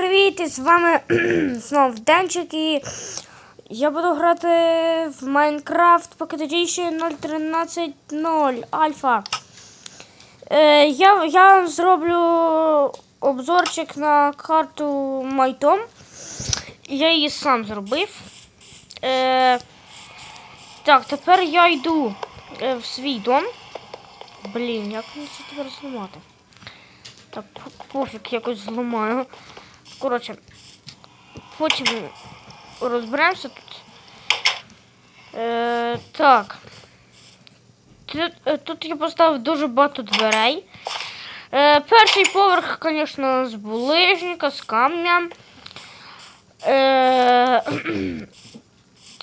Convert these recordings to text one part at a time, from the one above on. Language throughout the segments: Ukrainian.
привіт! І з вами знов Денчик і я буду грати в поки тоді ще 0.13.0 альфа. Е, я, я зроблю обзорчик на карту Майтом. Я її сам зробив. Е, так, тепер я йду е, в свій дом. Блін, як мені це тепер зламати? Так, пофіг, якось зламаю. Коротше, потім розберемося тут. Е, так. Тут, е, тут я поставив дуже багато дверей. Е, перший поверх, звісно, з булижника, з камня. Е,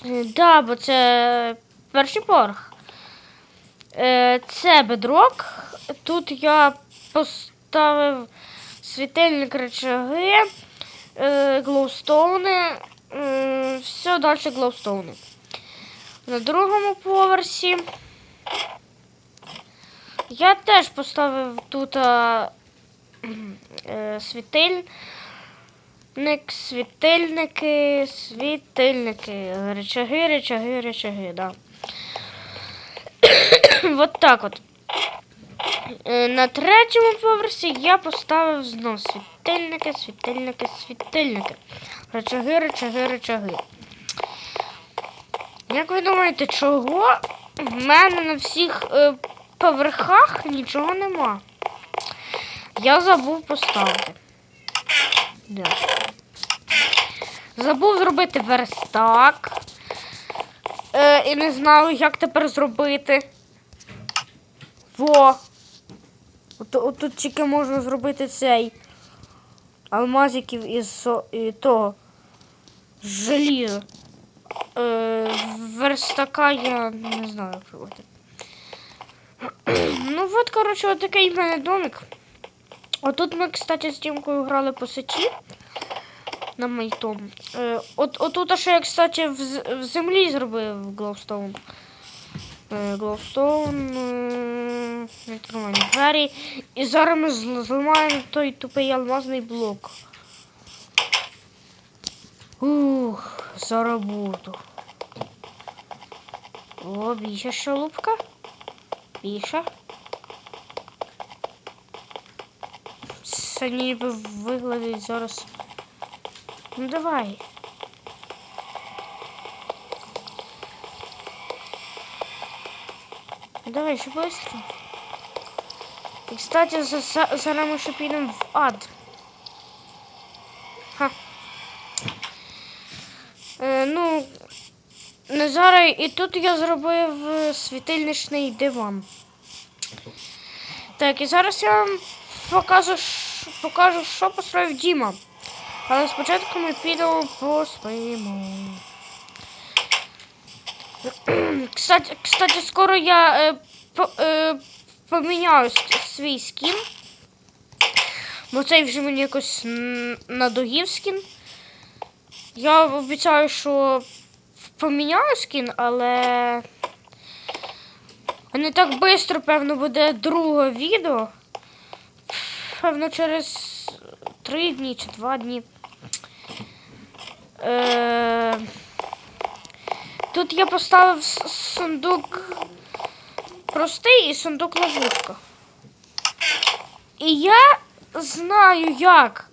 да, бо це перший поверх. Е, це бедрок. Тут я поставив світильник речаги, е, глоустоуни, все далі глоустоуни. На другому поверсі я теж поставив тут е, е, світильник, світильники, світильники, речаги, речаги, речаги, да. вот так от. Е, На третьому поверсі я поставив знов світильники, світильники, світильники. Речаги, речаги, речаги. Як ви думаєте, чого в мене на всіх е, поверхах нічого нема? Я забув поставити. Да. Забув зробити верстак. Е, і не знаю, як тепер зробити. Во! От, от тільки можна зробити цей алмазиків із і того желіза. Е, верстака я не знаю як робити. ну от, коротше, от такий в мене домик. Отут ми, кстати, з Тімкою грали по сечі на майтом. Е, от, отут ще я, кстати, в, в землі зробив гловстоун. Гловстоун, е, відкриваємо двері. І зараз ми зл- зламаємо той тупий алмазний блок. Ух, за роботу. О, більше шалупка. Більше. Це ніби виглядить зараз. Ну давай. Давай, еще быстро. И, кстати, за, за, зараз ми ще підемо в ад. Ха. Е, ну, не зараз і тут я зробив е, світильничний диван. Так, і зараз я вам покажу, покажу що построїв Діма. Але спочатку ми підемо поспимо. Кстати, кстати, скоро я е, по, е, поміняю свій скін. Бо цей вже мені якось надоїв скін. Я обіцяю, що поміняю скін, але не так швидко, певно, буде друге відео. Певно, через три дні чи два дні. Е, Тут я поставив сундук простий і сундук ловушка. І я знаю, як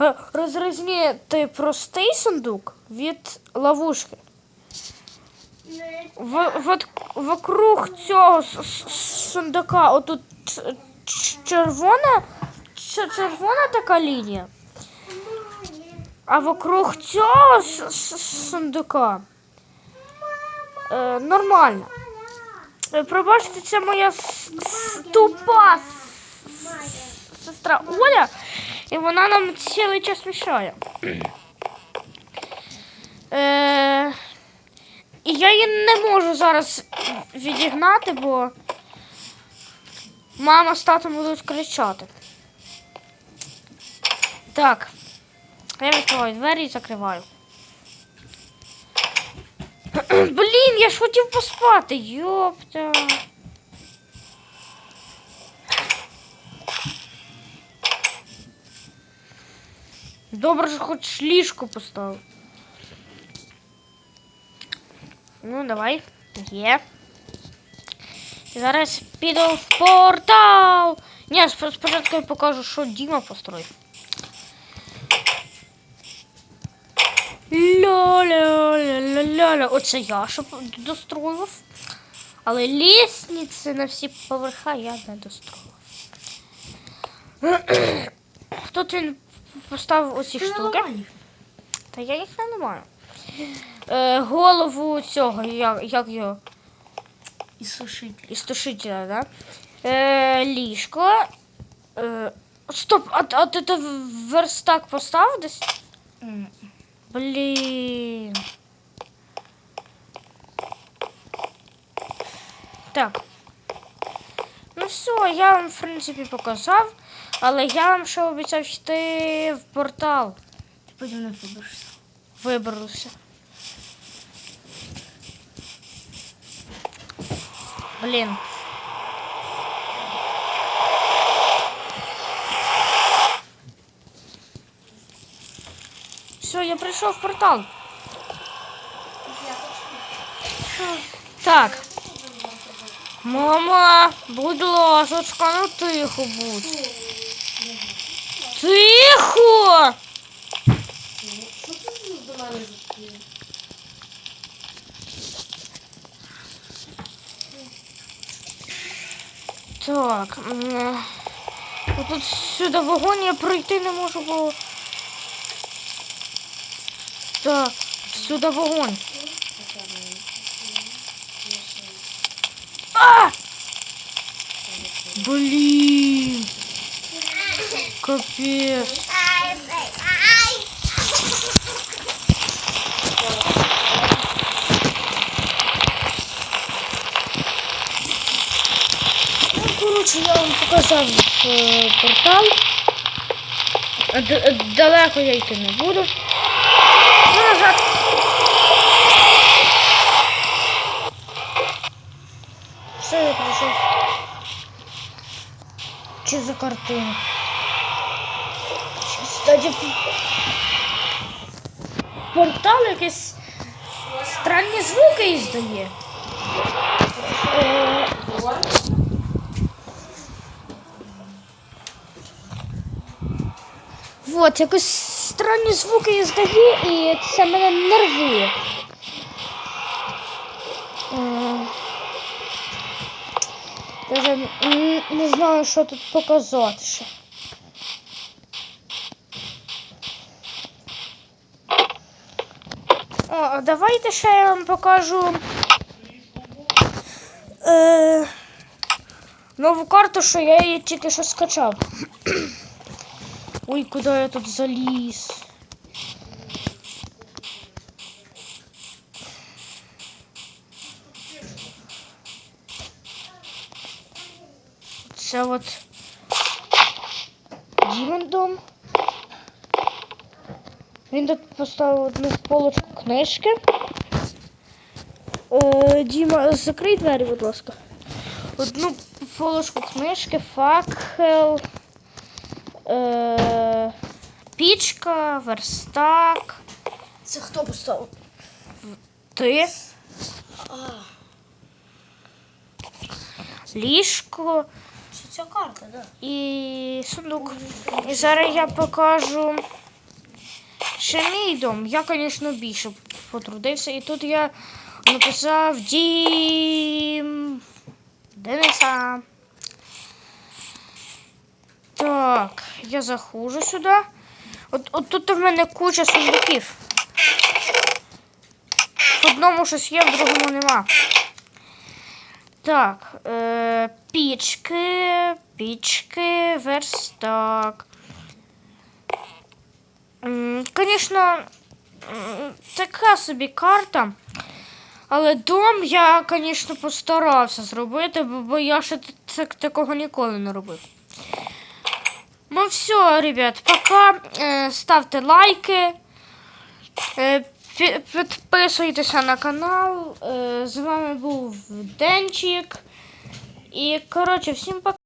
е, розрізняти простий сундук від ловушки. В, вот, вокруг цього сундука отут червона, червона така лінія. А вокруг цього с- с- сундука е, нормально. Е, Пробачте, це моя тупа сестра Оля, і вона нам цілий час мішає. Е, і я її не можу зараз відігнати, бо мама з татом будуть кричати. Так. Я відкриваю двері і закриваю. Блін, я ж хотів поспати, йопта. Добре, що хоч ліжко поставив. Ну, давай. Є. Зараз піду в портал. Ні, сп- спочатку я покажу, що Діма построїв. Ля-ля-ля-ля-ля. Оце я що достроював. Але лісниці на всі поверха я не достроював. Тут він поставив оці штуки. Та я їх не ламаю. Е, голову цього, як, як його? І сушитель. Істушителя, да? Е, ліжко. Е, стоп, а, а ти верстак поставив десь? Блін. Так. Ну все, я вам, в принципі, показав, але я вам ще обіцяв йти в портал. Потім не виберешся. Виберуся. Блін. Я прийшов в портал. Так. Мама, будь ласочка, ну тихо будь. Тихо! Так. Тут сюди вогонь я пройти не можу, бо. Так, сюди вогонь. А! Блін. Капець. Ну, коротше, я вам показав е, портал. Далеко я йти не буду. Ну, назад. Все, я прийшов. Чи за картину? Чи, Кстати, портал якийсь странні звуки іздає. Е, Вот, якось странні звуки іздає, і це мене нервує. Даже не знаю, що тут показати ще. О, давайте ще я вам покажу е, нову карту, що я її тільки що скачав. Ой, куди я тут заліз? Це от Дімон дом. Він тут поставив одну полочку книжки. Е, Діма, закрий двері, будь ласка. Одну полочку книжки, факел. Е, пічка, верстак. Це хто поставив? Ти, ліжко ця карта, да. і сундук. І зараз я покажу ще мій дом. Я, звісно, більше потрудився. І тут я написав дім Дениса. Так, я заходжу сюди. От, от тут в мене куча сундуків. В одному щось є, в другому нема. Так, е, пічки, пічки, верстак. Звісно, така собі карта. Але дом я, звісно, постарався зробити, бо, я ще такого ніколи не робив. Ну все, ребят, пока. Е, ставте лайки. Е, підписуйтеся на канал. Е, з вами був Денчик. І, коротше, всім пока.